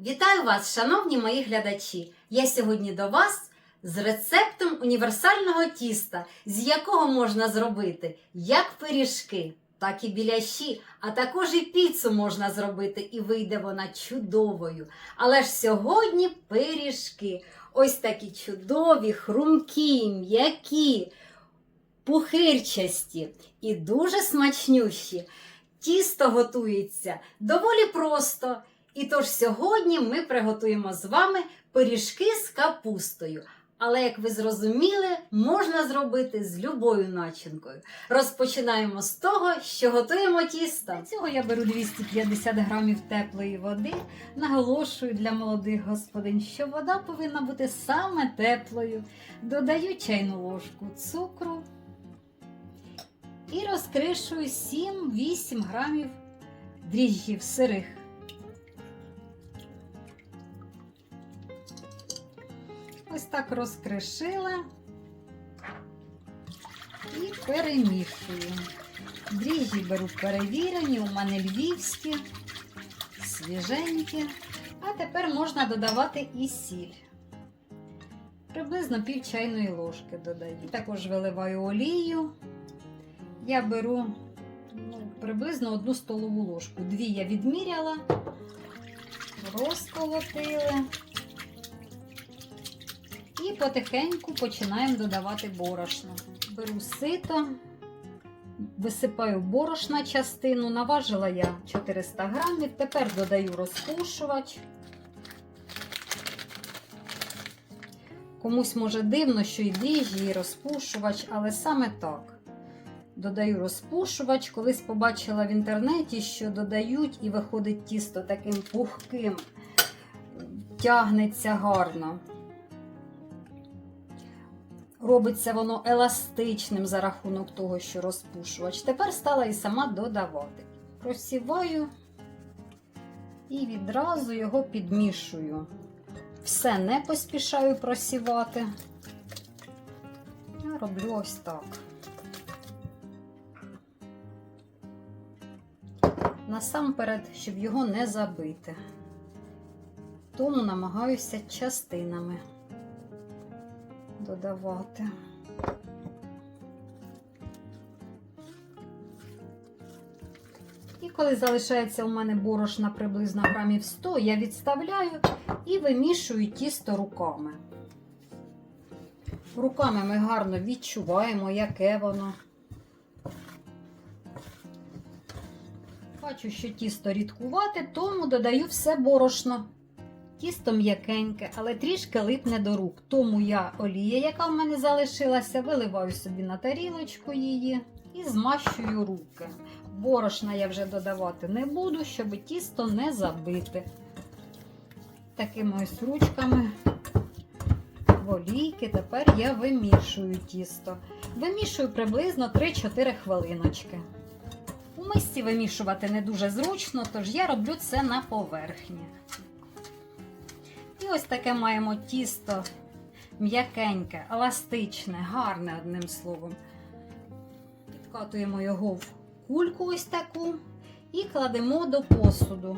Вітаю вас, шановні мої глядачі! Я сьогодні до вас з рецептом універсального тіста, з якого можна зробити як пиріжки, так і біляші, а також і піцу можна зробити, і вийде вона чудовою. Але ж сьогодні пиріжки. Ось такі чудові, хрумкі, м'які, пухирчасті і дуже смачнющі. Тісто готується доволі просто. І тож сьогодні ми приготуємо з вами пиріжки з капустою. Але, як ви зрозуміли, можна зробити з любою начинкою. Розпочинаємо з того, що готуємо тісто. Для цього я беру 250 грамів теплої води. Наголошую для молодих господин, що вода повинна бути саме теплою. Додаю чайну ложку цукру і розкришую 7-8 грамів дріжджів сирих. Ось так розкришила і перемішую. Дріжджі беру перевірені, у мене львівські, свіженькі. А тепер можна додавати і сіль. Приблизно пів чайної ложки додаю. Також виливаю олію. Я беру ну, приблизно одну столову ложку. Дві я відміряла, розколотила. І потихеньку починаємо додавати борошно. Беру сито, висипаю борошна частину, наважила я 400 грамів, тепер додаю розпушувач. Комусь може дивно, що і дріжджі, і розпушувач, але саме так. Додаю розпушувач. Колись побачила в інтернеті, що додають і виходить тісто таким пухким, тягнеться гарно. Робиться воно еластичним за рахунок того, що розпушувач. Тепер стала і сама додавати. Просіваю і відразу його підмішую. Все не поспішаю просівати. Я роблю ось так. Насамперед, щоб його не забити. Тому намагаюся частинами додавати. І коли залишається у мене борошна приблизно грамів 100, я відставляю і вимішую тісто руками. Руками ми гарно відчуваємо, яке воно. Бачу, що тісто рідкувате, тому додаю все борошно. Тісто м'якеньке, але трішки липне до рук. Тому я олія, яка в мене залишилася, виливаю собі на тарілочку її і змащую руки. Борошна я вже додавати не буду, щоб тісто не забити. Такими ось ручками в олійки тепер я вимішую тісто. Вимішую приблизно 3-4 хвилиночки. У мисці вимішувати не дуже зручно, тож я роблю це на поверхні. Ось таке маємо тісто м'якеньке, еластичне, гарне, одним словом. Підкатуємо його в кульку ось таку і кладемо до посуду.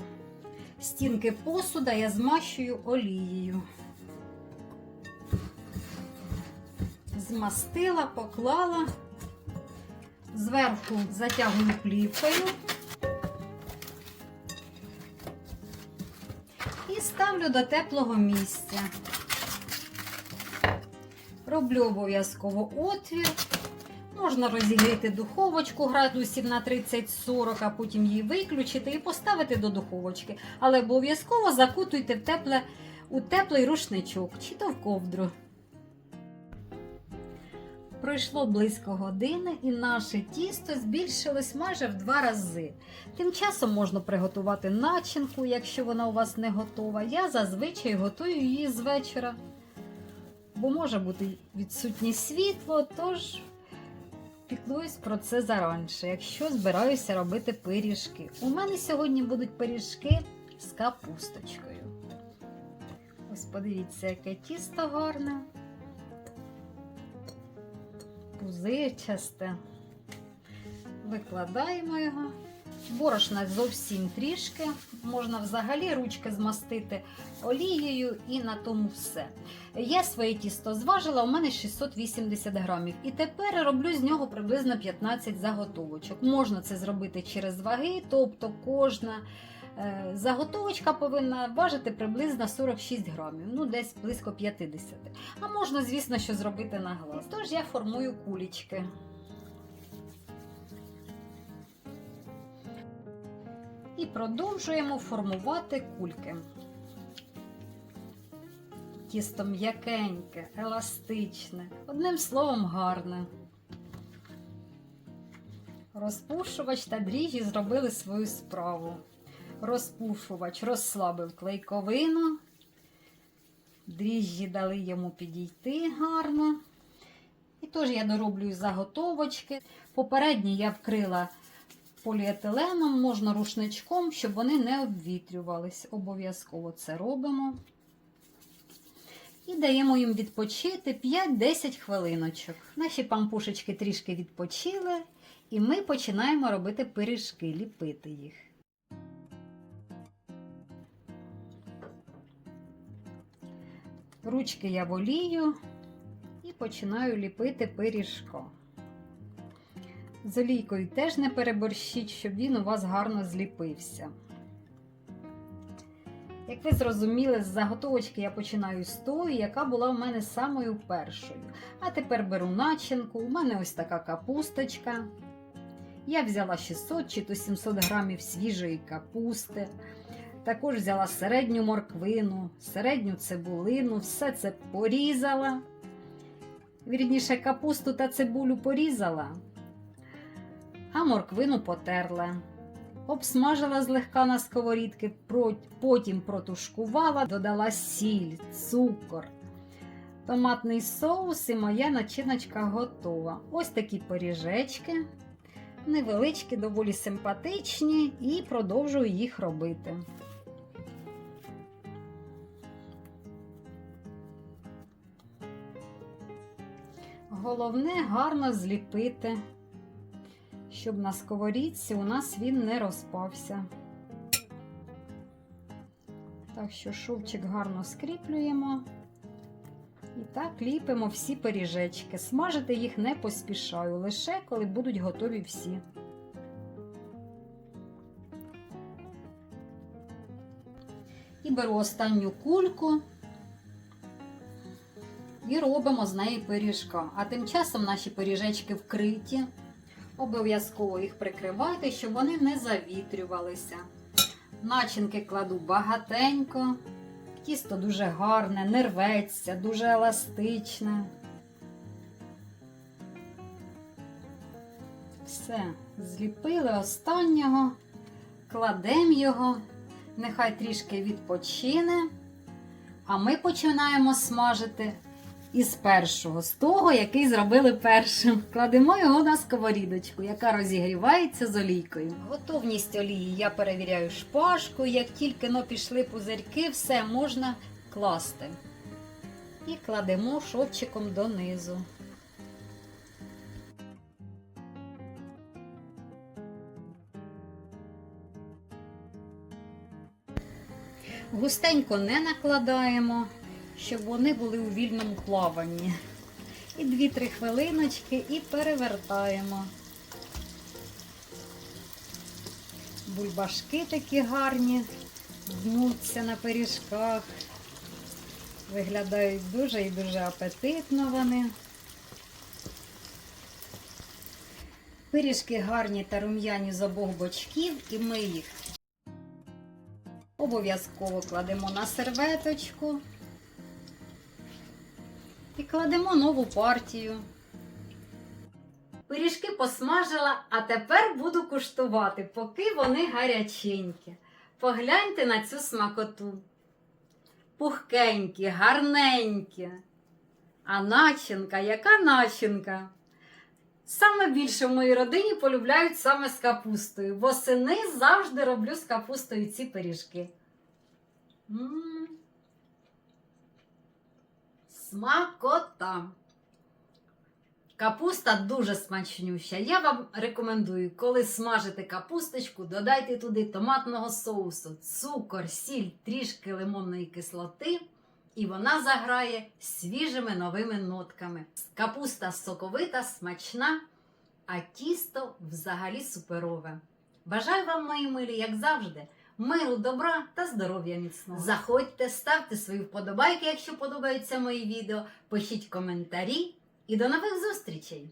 Стінки посуда я змащую олією. Змастила, поклала, зверху затягую плівкою. Ставлю до теплого місця. Роблю обов'язково отвір. Можна розігріти духовочку градусів на 30-40, а потім її виключити і поставити до духовочки. Але обов'язково закутуйте в тепле, у теплий рушничок чи то в ковдру. Пройшло близько години, і наше тісто збільшилось майже в два рази. Тим часом можна приготувати начинку, якщо вона у вас не готова. Я зазвичай готую її з вечора, бо може бути відсутнє світло, тож піклуюсь про це заранше, якщо збираюся робити пиріжки. У мене сьогодні будуть пиріжки з капусточкою. Ось подивіться, яке тісто гарне пузирчасте. Викладаємо його Борошна зовсім трішки. Можна взагалі ручки змастити олією і на тому все. Я своє тісто зважила, у мене 680 грамів. І тепер роблю з нього приблизно 15 заготовочок. Можна це зробити через ваги, тобто кожна заготовочка повинна важити приблизно 46 грамів, ну десь близько 50. А можна, звісно, що зробити на глаз. Тож я формую кулічки. І продовжуємо формувати кульки. Тісто м'якеньке, еластичне, одним словом, гарне. Розпушувач та дріжджі зробили свою справу. Розпушувач розслабив клейковину, дріжджі дали йому підійти гарно. І тож я дороблюю заготовочки. Попередні я вкрила поліетиленом, можна рушничком, щоб вони не обвітрювались. Обов'язково це робимо. І даємо їм відпочити 5-10 хвилиночок. Наші пампушечки трішки відпочили, і ми починаємо робити пиріжки, ліпити їх. Ручки я волію і починаю ліпити пиріжко. З олійкою теж не переборщіть, щоб він у вас гарно зліпився. Як ви зрозуміли, з заготовочки я починаю з тої, яка була в мене самою першою. А тепер беру начинку. У мене ось така капусточка. Я взяла 600 чи то 700 грамів свіжої капусти. Також взяла середню морквину, середню цибулину, все це порізала. Вірніше, капусту та цибулю порізала, а морквину потерла. Обсмажила злегка на сковорідки, потім протушкувала, додала сіль, цукор, томатний соус і моя начиночка готова. Ось такі пиріжечки, невеличкі, доволі симпатичні, і продовжую їх робити. Головне гарно зліпити щоб на сковорідці у нас він не розпався. Так що шовчик гарно скріплюємо. І так ліпимо всі пиріжечки. Смажити їх не поспішаю, лише коли будуть готові всі. І беру останню кульку і робимо з неї пиріжка. А тим часом наші пиріжечки вкриті. Обов'язково їх прикривайте, щоб вони не завітрювалися. Начинки кладу багатенько. Тісто дуже гарне, не рветься, дуже еластичне. Все, зліпили останнього, кладемо його, нехай трішки відпочине, а ми починаємо смажити із першого, з того, який зробили першим. Кладемо його на сковорідочку, яка розігрівається з олійкою. Готовність олії я перевіряю шпажкою. Як тільки но пішли пузирьки, все можна класти. І кладемо шовчиком донизу. Густенько не накладаємо щоб вони були у вільному плаванні. І 2-3 хвилиночки і перевертаємо. Бульбашки такі гарні, гнуться на пиріжках. Виглядають дуже і дуже апетитно вони. Пиріжки гарні та рум'яні з обох бочків, і ми їх обов'язково кладемо на серветочку. Кладемо нову партію. Пиріжки посмажила, а тепер буду куштувати, поки вони гаряченькі. Погляньте на цю смакоту. Пухкенькі, гарненькі. А начинка, яка начинка? Саме більше в моїй родині полюбляють саме з капустою. Восени завжди роблю з капустою ці пиріжки. М. Смакота. Капуста дуже смачнюща. Я вам рекомендую, коли смажите капусточку, додайте туди томатного соусу, цукор, сіль, трішки лимонної кислоти, і вона заграє свіжими новими нотками. Капуста соковита, смачна, а тісто взагалі суперове. Бажаю вам, мої милі, як завжди, миру, добра та здоров'я міцного. Заходьте, ставте свої вподобайки, якщо подобаються мої відео, пишіть коментарі. І до нових зустрічей!